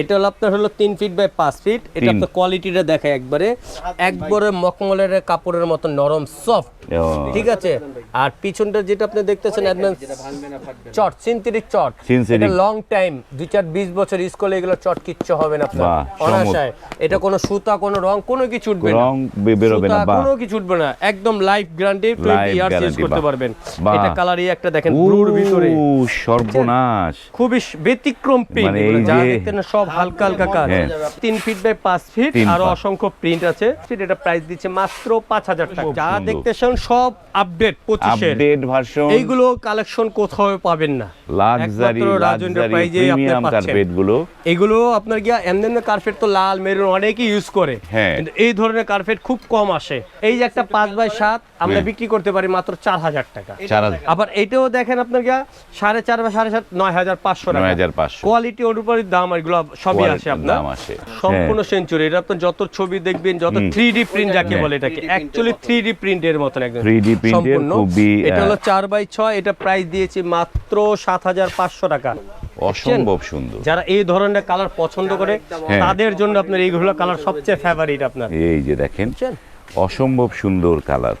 এটা হলো আপনার হলো তিন ফিট বাই পাঁচ ফিট এটা। আপনার কোয়ালিটিটা দেখায় একবারে। একবারে মকমলের কাপড়ের মতো নরম সফট ঠিক আছে? আর পিছনটা যেটা আপনি দেখতেছেন অ্যাডভান্স চট সিনথেটিক চট। এটা লং টাইম দুই চার বিশ বছর ইউজ করলে এগুলো চট কিচ্ছু হবে না আপনার। অনাশায় এটা কোনো সুতা কোনো রং কোনো কিছু উঠবে না। রং বেরোবে না বা কোনো কিছু উঠবে না। একদম life guarantee Life 20 years use করতে পারবেন। এটা কালারই একটা দেখেন ব্লুর ভিতরে। ও সর্বনাশ। খুবই ব্যতিক্রম প্রিন্ট মানে যা দেখতেন না সব হালকা হালকা কাজ। হ্যাঁ। তিন ফিট বাই পাঁচ ফিট আরও অসংখ্য প্রিন্ট আছে। এটা প্রাইস দিচ্ছে মাত্র পাঁচ হাজার টাকা। যা। দেখতেছেন সব আপডেট আপডেট ভার্সন এইগুলো কালেকশন কোথাও পাবেন না। লাক্সারি। কার্পেটগুলো। এগুলো আপনার গিয়া এমনি কার্পেট তো লাল মেরুন অনেকেই ইউজ করে। হ্যাঁ। এই ধরনের কার্পেট খুব কম আসে। এই যে একটা পাঁচ বাই সাত আমরা হ্যাঁ। বিক্রি করতে পারি মাত্র চার হাজার টাকা। আবার এটাও দেখেন আপনার গিয়া সাড়ে চার বা সাড়ে সাত নয় হাজার পাঁচশো নয় হাজার পাঁচশো। কোয়ালিটি অনুপাতে দাম এগুলো সবই আছে আপনার। সম্পূর্ণ সেঞ্চুরি এটা আপনার যত ছবি দেখবেন যত থ্রি ডি প্রিন্ট যাকে হ্যাঁ। বলে এটাকে অ্যাকচুয়ালি থ্রি ডি প্রিন্টের মতন একদম। 3D print এর সম্পূর্ণ। খুবই, এটা হলো চার বাই ছয় এটা প্রাইস দিয়েছি মাত্র সাত হাজার পাঁচশো টাকা। অসম্ভব সুন্দর। যারা এই ধরনের কালার পছন্দ করে হ্যাঁ। তাদের জন্য আপনার এইগুলো কালার সবচেয়ে ফেভারিট আপনার। এই যে দেখেন অসম্ভব সুন্দর কালার